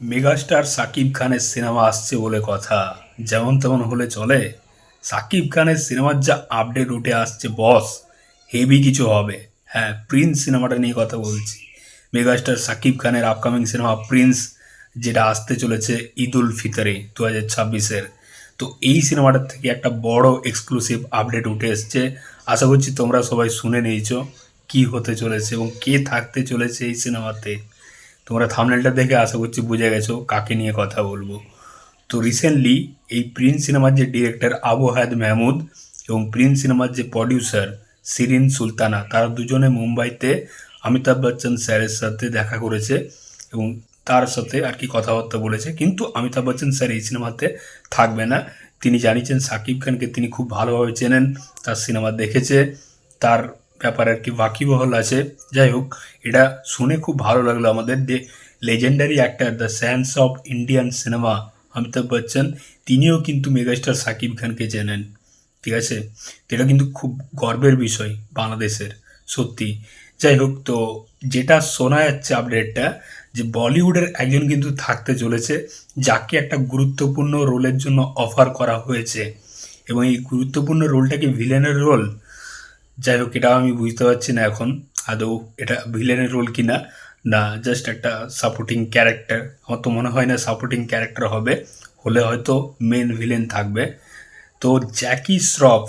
Megastar Shakib খানের cinema আসছে বলে কথা। যেমন তেমন হলে চলে। সাকিব খানের সিনেমার যা আপডেট উঠে আসছে বস হেভি কিছু হবে। হ্যাঁ প্রিন্স সিনেমাটা নিয়ে কথা বলছি। মেগাস্টার সাকিব খানের আপকামিং সিনেমা প্রিন্স যেটা আসতে চলেছে ঈদ উল ফিতরে দু হাজার ছাব্বিশের। তো এই সিনেমাটার থেকে একটা বড় এক্সক্লুসিভ আপডেট উঠে এসছে। আশা করছি তোমরা সবাই শুনে নিয়েছো কি হতে চলেছে এবং কে থাকতে চলেছে এই সিনেমাতে। তোমরা থামনেলটা দেখে আশা করছি বুঝে গেছো কাকে নিয়ে কথা বলব। তো রিসেন্টলি এই প্রিন্স সিনেমার যে ডিরেক্টর আবু হায়াত মাহমুদ এবং প্রিন্স সিনেমার যে প্রডিউসার সিরিন সুলতানা, তারা দুজনে মুম্বাইতে অমিতাভ বচ্চন স্যারের সাথে দেখা করেছে এবং তার সাথে আর কি কথাবার্তা বলেছে। কিন্তু অমিতাভ বচ্চন স্যার এই সিনেমাতে থাকবে না। তিনি জানিয়েছেন সাকিব খানকে তিনি খুব ভালোভাবে চেনেন, তার সিনেমা দেখেছে, তার ব্যাপারে আর কি ওয়াকিবহল আছে? যাই হোক এটা শুনে খুব ভালো লাগল আমাদের যে legendary actor the sons of Indian cinema Amitabh Bachchan, তিনিও কিন্তু মেগাস্টার সাকিব খানকে চেনেন। ঠিক আছে? এটা কিন্তু খুব গর্বের বিষয় বাংলাদেশের, সত্যি। যাই হোক তো যেটা শোনা যাচ্ছে আপডেটটা যে বলিউডের একজন কিন্তু থাকতে চলেছে, যাকে একটা গুরুত্বপূর্ণ রোলের জন্য অফার করা হয়েছে। এবং এই গুরুত্বপূর্ণ রোলটা কি ভিলেনের রোল যাই হোক এটা আমি বুঝতে পারছি না এখন, আদৌ এটা ভিলেনের রোল কিনা, না জাস্ট একটা সাপোর্টিং ক্যারেক্টার আমার তো মনে হয় না সাপোর্টিং ক্যারেক্টার হবে, হলে হয়তো মেন ভিলেন থাকবে। তো জ্যাকি শ্রফ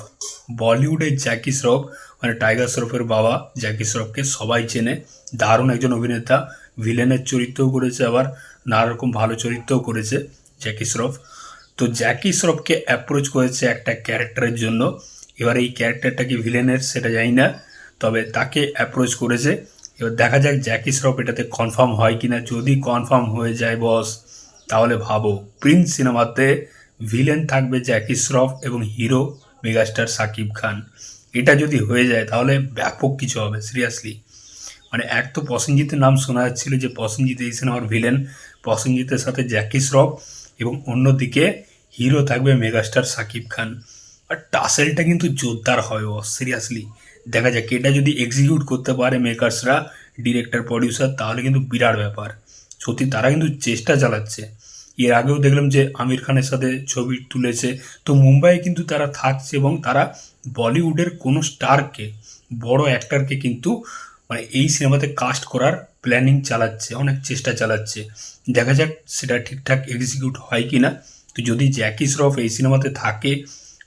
বলিউডের জ্যাকি শ্রফ মানে টাইগার শ্রফের বাবা জ্যাকি শ্রফকে সবাই চেনে, দারুণ একজন অভিনেতা ভিলেনের চরিত্রও করেছে আবার, নানা রকম ভালো চরিত্রও করেছে জ্যাকি শ্রফ তো জ্যাকি শ্রফকে অ্যাপ্রোচ করেছে একটা ক্যারেক্টারের জন্য এবার এই ক্যারেক্টারটা কি ভিলেনের সেটা জানি না, তবে তাকে অ্যাপ্রোচ করেছে। এবার দেখা যাক জ্যাকি শ্রফ এটাতে কনফার্ম হয় কি না যদি কনফার্ম হয়ে যায় বস তাহলে ভাবো। প্রিন্স সিনেমাতে ভিলেন থাকবে জ্যাকি শ্রফ এবং হিরো মেগাস্টার সাকিব খান। এটা যদি হয়ে যায়, তাহলে ব্যাপক কিছু হবে সিরিয়াসলি মানে এক তো প্রসেনজিতের নাম শোনা যাচ্ছিল যে প্রসেনজিৎ এই সিনেমার ভিলেন প্রসেনজিতের সাথে জ্যাকি শ্রফ এবং অন্যদিকে হিরো থাকবে মেগাস্টার সাকিব খান। আর টাসেলটা কিন্তু জোরদার হয়, ও সিরিয়াসলি দেখা যাক, এটা যদি এক্সিকিউট করতে পারে মেকার্সরা ডিরেক্টর প্রডিউসার তাহলে কিন্তু বিরাট ব্যাপার। সত্যি, তারা কিন্তু চেষ্টা চালাচ্ছে। এর আগেও দেখলাম যে আমির খানের সাথে ছবি তুলেছে। তো মুম্বাইয়ে কিন্তু তারা থাকছে এবং তারা বলিউডের কোনো স্টারকে, বড় অ্যাক্টারকে কিন্তু মানে এই সিনেমাতে কাস্ট করার প্ল্যানিং চালাচ্ছে, অনেক চেষ্টা চালাচ্ছে। দেখা যাক, সেটা ঠিকঠাক এক্সিকিউট হয় কি না তো যদি জ্যাকি শ্রফ এই সিনেমাতে থাকে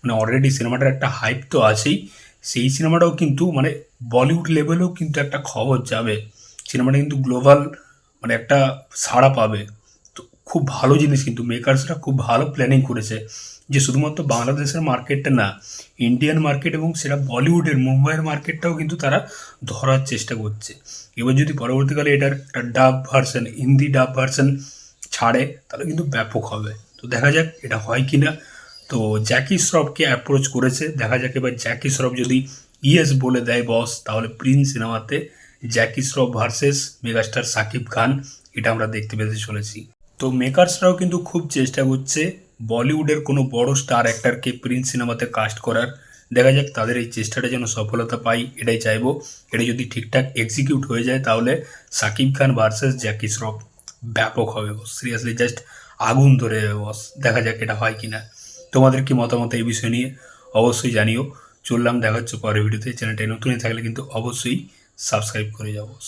মানে অলরেডি সিনেমাটার একটা হাইপ তো আছেই। সেই সিনেমাটাও কিন্তু মানে বলিউড লেভেলেও কিন্তু একটা খবর যাবে। সিনেমাটা কিন্তু গ্লোবাল মানে একটা সাড়া পাবে। তো খুব ভালো জিনিস কিন্তু মেকার্সরা খুব ভালো প্ল্যানিং করেছে। যে শুধুমাত্র বাংলাদেশের মার্কেটটা না ইন্ডিয়ান মার্কেট এবং সেটা বলিউডের মুম্বাইয়ের মার্কেটটাও কিন্তু তারা ধরার চেষ্টা করছে। এবার যদি পরবর্তীকালে এটার একটা ডাব ভার্সন হিন্দি ডাব ভার্সন ছাড়ে, তাহলে কিন্তু ব্যাপক হবে। তো দেখা যাক এটা হয় কি না তো জ্যাকি শ্রফকে অ্যাপ্রোচ করেছে। দেখা যাক এবার জ্যাকি শ্রফ যদি ইয়েস বলে দেয় বস তাহলে প্রিন্স সিনেমাতে জ্যাকি শ্রফ ভার্সেস মেগাস্টার সাকিব খান, এটা আমরা দেখতে পেতে চলেছি। তো মেকার্সরাও কিন্তু খুব চেষ্টা করছে বলিউডের কোনো বড় স্টার অ্যাক্টারকে প্রিন্স সিনেমাতে কাস্ট করার। দেখা যাক তাদের এই চেষ্টাটা যেন সফলতা পাই এটাই চাইব। এটা যদি ঠিকঠাক এক্সিকিউট হয়ে যায়, তাহলে সাকিব খান ভার্সেস জ্যাকি শ্রফ ব্যাপক হবে বস সিরিয়াসলি জাস্ট আগুন ধরে যাবে বস দেখা যাক এটা হয় কি না তোমাদের কি মতামত এই বিষয় নিয়ে অবশ্যই জানিও। চললাম, দেখাচ্ছ পরের ভিডিওতে। চ্যানেলটা নতুনই থাকলে কিন্তু অবশ্যই সাবস্ক্রাইব করে যাও। বস